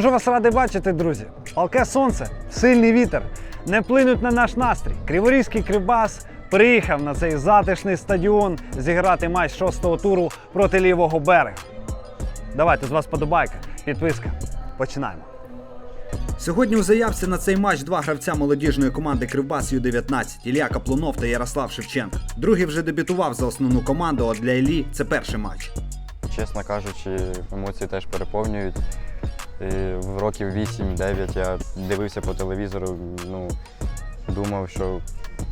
Дуже вас радий бачити, друзі. Палке сонце, сильний вітер не вплинуть на наш настрій. Криворізький Кривбас приїхав на цей затишний стадіон зіграти матч шостого туру проти лівого берега. Давайте з вас подобайка, підписка. Починаємо. Сьогодні у заявці на цей матч два гравця молодіжної команди Кривбас Ю-19 Ілля Каплунов та Ярослав Шевченко. Другий вже дебютував за основну команду, а для Іллі це перший матч. Чесно кажучи, емоції теж переповнюють. І в років 8-9 я дивився по телевізору, ну, думав, що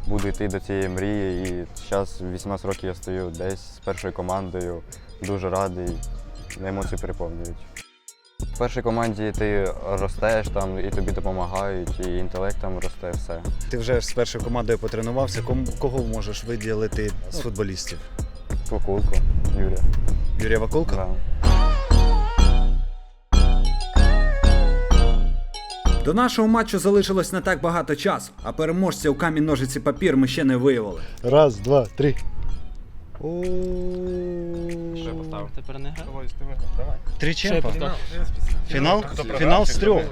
буду йти до цієї мрії. І зараз 18 років я стою десь з першою командою. Дуже радий, емоції переповнюють. В першій команді ти ростеш там, і тобі допомагають, і інтелект там росте, все. Ти вже з першою командою потренувався. Кому- Кого можеш виділити з футболістів? Покулку, Юрія. Юрія Вакулка? Да. До нашого матчу залишилось не так багато часу, а переможця у камінь ножиці папір ми ще не виявили. Раз, два, три. Тепер не гра? Три чемпа. Фінал? Фінал з трьох.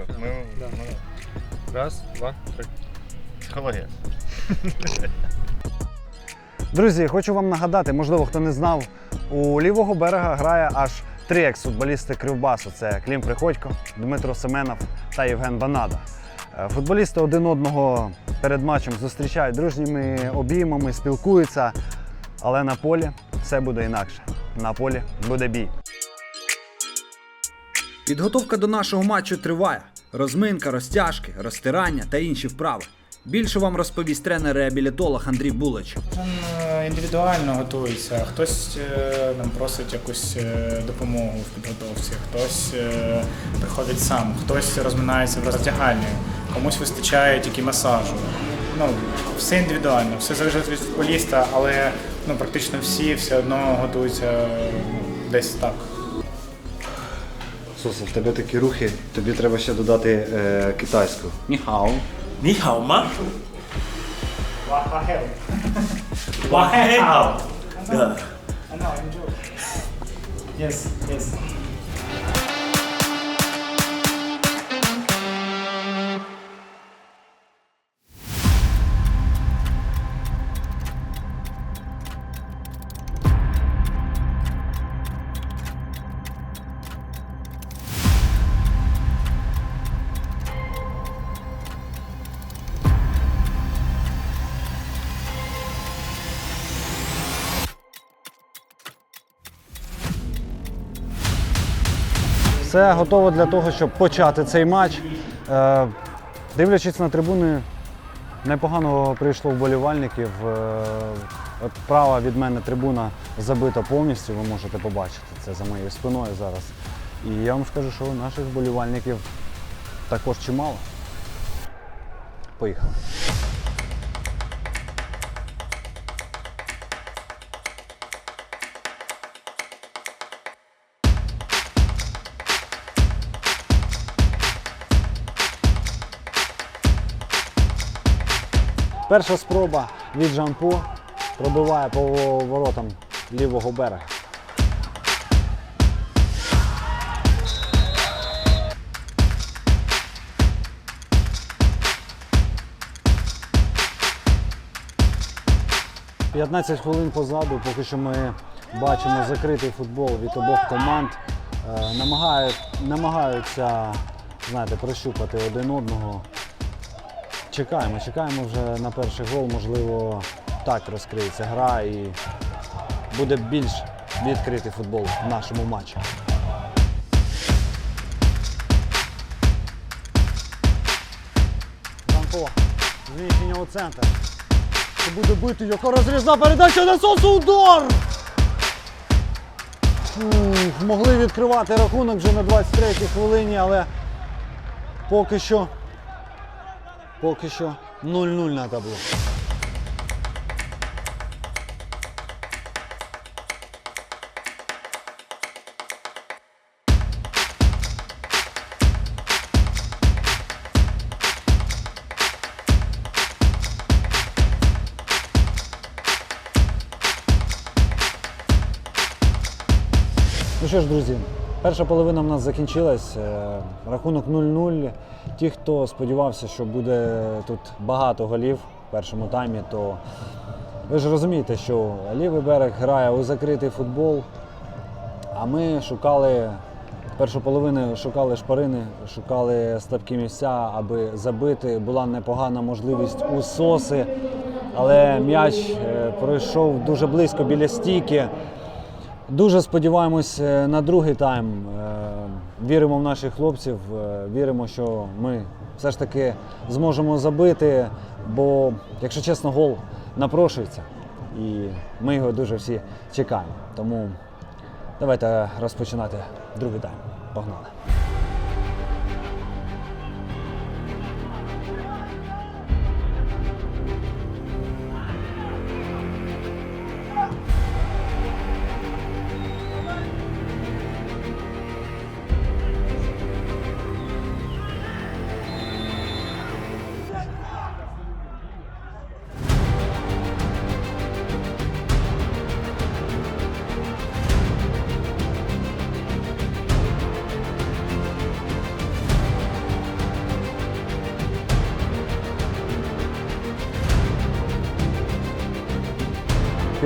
Раз, два, три. Психологія. Друзі, хочу вам нагадати, можливо, хто не знав, у лівого берега грає аж три екс-футболісти Кривбасу: це Клім Приходько, Дмитро Семенов та Євген Банада. Е, Футболісти один одного перед матчем зустрічають дружніми обіймами, спілкуються, але на полі все буде інакше. На полі буде бій. Підготовка до нашого матчу триває. Розминка, розтяжки, розтирання та інші вправи. Більше вам розповість тренер-реабілітолог Андрій Булич. Кожен е, індивідуально готується. Хтось е, нам просить якусь е, допомогу в підготовці, хтось приходить сам, хтось розминається в роздягальні, комусь вистачає тільки масажу. Ну, все індивідуально, все залежить від футболіста, але ну, практично всі все одно готуються е, десь так. Соса, в тебе такі рухи, тобі треба ще додати е, китайську. Ніхао. 你好吗？哇哈哈！哇嘿！好。Yes. Yes. Все готово для того, щоб почати цей матч. Е, Дивлячись на трибуни, непогано прийшло вболівальників. Е, права від мене трибуна забита повністю, ви можете побачити це за моєю спиною зараз. І я вам скажу, що наших вболівальників також чимало. Поїхали. Перша спроба від Жампо пробиває по воротам лівого берега. «15 хвилин позаду, поки що ми бачимо закритий футбол від обох команд. Е, Намагають, намагаються знаєте, прощупати один одного. Чекаємо, чекаємо вже на перший гол. Можливо, так розкриється гра і буде більш відкритий футбол в нашому матчі. Франко, зміщення у центр. Це буде бити, яка розрізна передача на сосу удар! Могли відкривати рахунок вже на 23-й хвилині, але поки що Поки що 0-0 на табло. Ну що ж, друзі, Перша половина в нас закінчилась. е, Рахунок 0-0. Ті, хто сподівався, що буде тут багато голів в першому таймі, то ви ж розумієте, що лівий берег грає у закритий футбол. А ми шукали першу половину, шукали шпарини, шукали слабкі місця, аби забити. Була непогана можливість у соси, але м'яч е, пройшов дуже близько біля стійки. Дуже сподіваємось е, на другий тайм. Е, Віримо в наших хлопців, е, віримо, що ми все ж таки зможемо забити, бо, якщо чесно, гол напрошується. І ми його дуже всі чекаємо. Тому давайте розпочинати другий тайм. Погнали.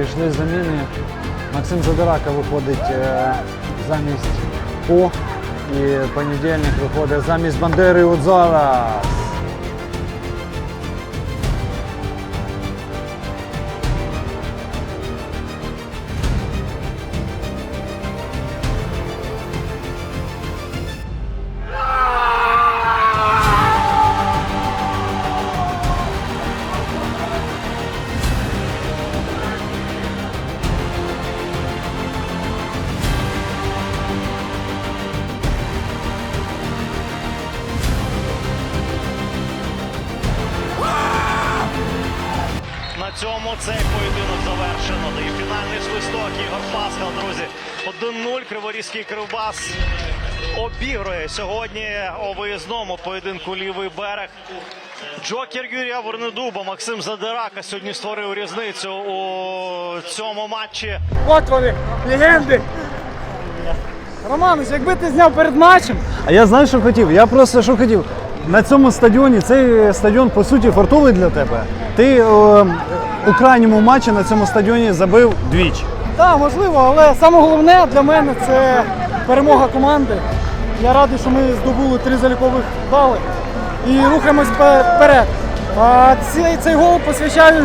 Пішли заміни. Максим Задирака виходить е, замість По. І понедільник виходить замість Бандери Удзара. На цьому цей поєдинок завершено. Дає фінальний свисток Ігор Пасхал, друзі. 1-0 Криворізький Кривбас обігрує сьогодні у виїзному поєдинку лівий берег. Джокер Юрія Вернедуба, Максим Задирака сьогодні створив різницю у цьому матчі. От вони, легенди. Романус, якби ти зняв перед матчем, А я знаю, що хотів. Я просто що хотів. На цьому стадіоні цей стадіон по суті фартовий для тебе. Ти е, у крайньому матчі на цьому стадіоні забив двічі. так, можливо, але саме головне для мене це перемога команди. Я радий, що ми здобули три залікових бали і рухаємось вперед. А цей, цей гол посвящаю.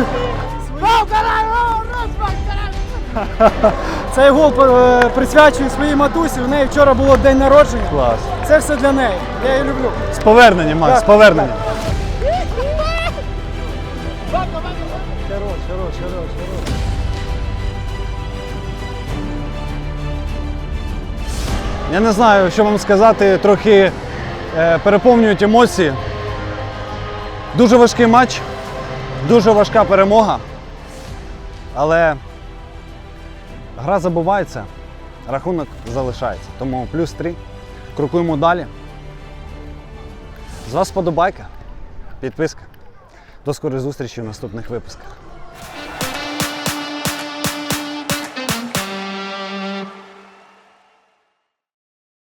Цей гол е, присвячую своїй матусі. У неї вчора було день народження. Клас. Це все для неї. Я її люблю. З поверненням, Макс, з поверненням. Хорош, хорош, хорош, хорош. Я не знаю, що вам сказати, трохи е, переповнюють емоції. Дуже важкий матч, дуже важка перемога. Але гра забувається, рахунок залишається. Тому плюс три. Крокуємо далі. З вас подобайка, підписка. До скорої зустрічі в наступних випусках.